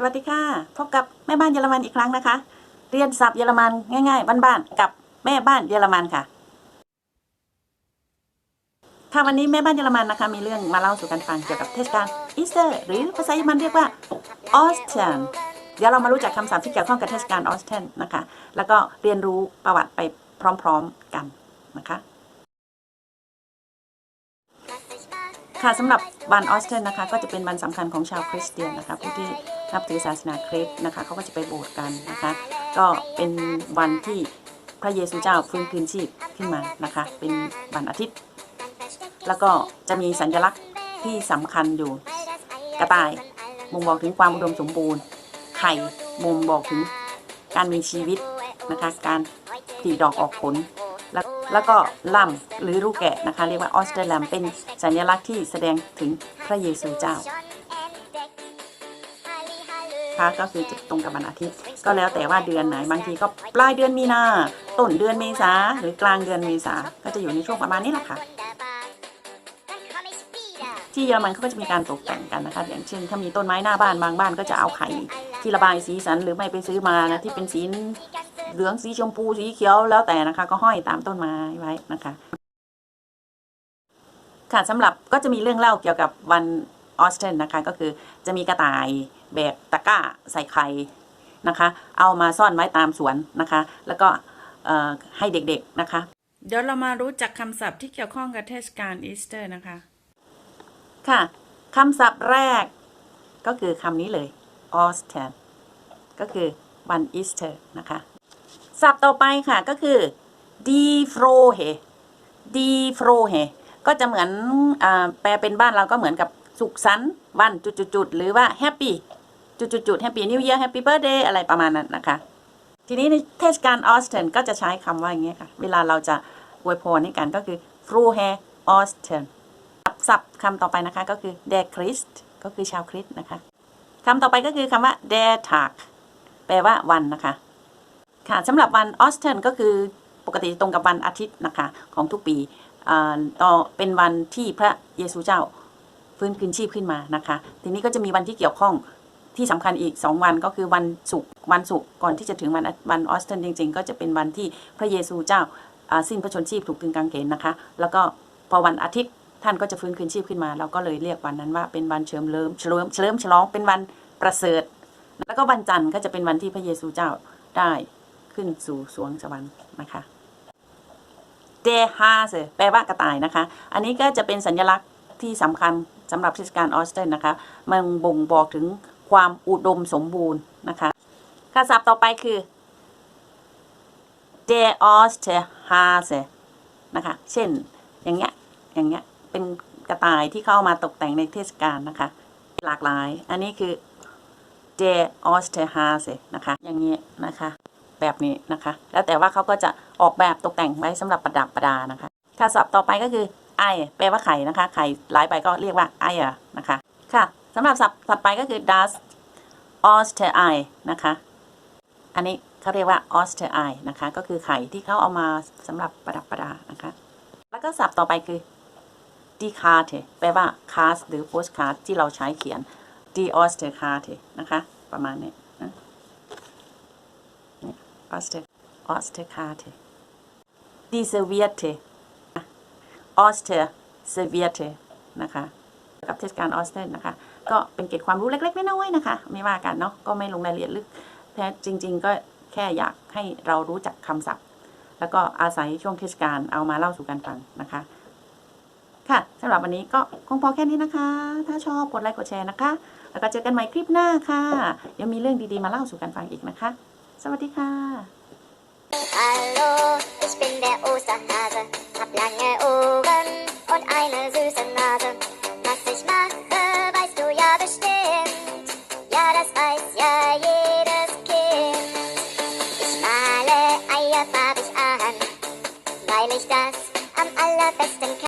สวัสดีค่ะ พบกับแม่บ้านเยอรมันอีกครั้งนะคะ เรียนศัพท์เยอรมันง่ายๆบ้านๆกับแม่บ้านเยอรมันค่ะค่ะวันนี้แม่บ้านเยอรมันนะคะ มีเรื่องมาเล่าสู่กันฟังเกี่ยวกับเทศกาลอีสเตอร์หรือภาษาเยอรมันเรียกว่าออสเทนเดี๋ยวเรามารู้จักคำศัพท์ที่เกี่ยวข้องกับเทศกาลออสเทนนะคะ แล้วก็เรียนรู้ประวัติไปพร้อมๆกันนะคะค่ะสำหรับวันออสเทนนะคะ ก็จะเป็นวันสำคัญของชาวคริสเตียนนะคะผู้ที่ นับถือศาสนาคริสต์นะคะเขาก็จะไปโบสถ์กันนะคะ ก็เป็นวันที่พระเยซูเจ้าฟื้นคืนชีพขึ้นมานะคะ เป็นวันอาทิตย์ แล้วก็จะมีสัญลักษณ์ที่สำคัญอยู่ กระต่ายบ่งบอกถึงความอุดมสมบูรณ์ ไข่บ่งบอกถึงการมีชีวิตนะคะ การผลิดอกออกผลแล้วแล้วก็ล่ำหรือลูกแกะนะคะ เรียกว่าออสเตรแลมเป็นสัญลักษณ์ที่แสดงถึงพระเยซูเจ้า คะ ก็คือจะตรงกับวันอาทิตย์ ก็แล้วแต่ว่าเดือนไหน บางทีก็ปลายเดือนมีนาต้นเดือนเมษาหรือกลางเดือนเมษาก็จะอยู่ในช่วงประมาณนี้แหละค่ะ ที่เยอรมันเขาก็จะมีการตกแต่งกันนะคะ อย่างเช่น ถ้ามีต้นไม้หน้าบ้านบางบ้านก็จะเอาไข่ที่ระบายสีสันหรือไม่ไปซื้อมานะที่เป็นสีเหลืองสีชมพูสีเขียวแล้วแต่นะคะ ก็ห้อยตามต้นไม้ไว้นะคะค่ะสำหรับก็จะมีเรื่องเล่าเกี่ยวกับวัน ออสเทนนะคะ ก็คือจะมีกระต่ายแบกตะกร้าใส่ไข่นะคะ เอามาซ่อนไว้ตามสวนนะคะ แล้วก็เอ่อให้เด็กๆนะคะ เดี๋ยวเรามารู้จักคำศัพท์ที่เกี่ยวข้องกับเทศกาลอีสเตอร์นะคะ ค่ะคำศัพท์แรกก็คือคำนี้เลย o s t e r ก็คือวันอีสเตอร์นะคะ ศัพท์ต่อไปค่ะก็คือ die frohe die frohe ก็จะเหมือนอาแปลเป็นบ้านเราก็เหมือนกับ สุขสันต์วันจุดๆหรือว่า happy จุดๆๆ happy new year happy birthday อะไรประมาณนั้นนะคะ ทีนี้ในเทศกาลออสเทนก็จะใช้คำว่าอย่างเงี้ยค่ะ เวลาเราจะอวยพรให้กันก็คือ frohe Osten ศัพท์คำต่อไปนะคะก็คือ d e Christ ก็คือชาวคริสต์นะคะคำต่อไปก็คือคำว่า der Tag แปลว่าวันนะคะ ค่ะสำหรับวันออสเทนก็คือปกติตรงกับวันอาทิตย์นะคะ ของทุกปีอ่าต่อเป็นวันที่พระเยซูเจ้า ฟื้นคืนชีพขึ้นมานะคะ ทีนี้ก็จะมีวันที่เกี่ยวข้องที่สำคัญอีก 2 วันก็คือวันศุกร์วันศุกร์ก่อนที่จะถึงวันวันออสเทนจริง ๆ ก็จะเป็นวันที่พระเยซูเจ้าสิ้นพระชนชีพถูกตรึงกางเขนนะคะ แล้วก็พอวันอาทิตย์ท่านก็จะฟื้นคืนชีพขึ้นมา เราก็เลยเรียกวันนั้นว่าเป็นวันเฉลิมเลิมเฉลิมเฉลิมฉลองเป็นวันประเสริฐ แล้วก็วันจันทร์ก็จะเป็นวันที่พระเยซูเจ้าได้ขึ้นสู่สวงสวรรค์นะคะเดฮาเซแปลว่ากระต่ายนะคะ อันนี้ก็จะเป็นสัญลักษณ์ที่สำคัญ สำหรับเทศกาลออสเตนนะคะ มันบ่งบอกถึงความอุดมสมบูรณ์นะคะคำศัพท์ต่อไปคือ der Osterhase นะคะ เช่น อย่างเงี้ย อย่างเงี้ย เป็นกระต่ายที่เข้ามาตกแต่งในเทศกาลนะคะ หลากหลาย อันนี้คือ der Osterhase นะคะ อย่างนี้ยนะคะ แบบนี้นะคะ แล้วแต่ว่าเขาก็จะออกแบบตกแต่งไว้สำหรับประดับประดานะคะค่ะศัพท์ต่อไปก็คือ ไอแปลว่าไข่นะคะ ไข่หลายใบก็เรียกว่าไออะนะคะ ค่ะสำหรับศัพท์ถัดไปก็คือ das Oster Ei นะคะ อันนี้เขาเรียกว่า Oster Ei นะคะ ก็คือไข่ที่เขาเอามาสำหรับประดับประดานะคะ แล้วก็ศัพท์ต่อไปคือ die Karte แปลว่า card หรือ postcard ที่เราใช้เขียน d e Oster Karte นะคะ ประมาณนี้นะ Oster Oster Karte die Serviette Oster Serviette นะคะกับเทศกาลออสเทนนะคะ ก็เป็นเกร็ดความรู้เล็กๆน้อยๆนะคะ ไม่ว่ากันเนาะก็ไม่ลงรายละเอียดลึกแท้จริง ๆ ก็แค่อยากให้เรารู้จักคำศัพท์ แล้วก็อาศัยช่วงเทศกาลเอามาเล่าสู่กันฟังนะคะ ค่ะสำหรับวันนี้ก็คงพอแค่นี้นะคะ ถ้าชอบกดไลค์กดแชร์นะคะ แล้วก็เจอกันใหม่คลิปหน้าค่ะยังมีเรื่องดีๆมาเล่าสู่กันฟังอีกนะคะ สวัสดีค่ะ Hallo, ich bin der Osterhase, weiß ja jedes Kind. Ich male Eier farbig an, weil ich das am allerbesten kann.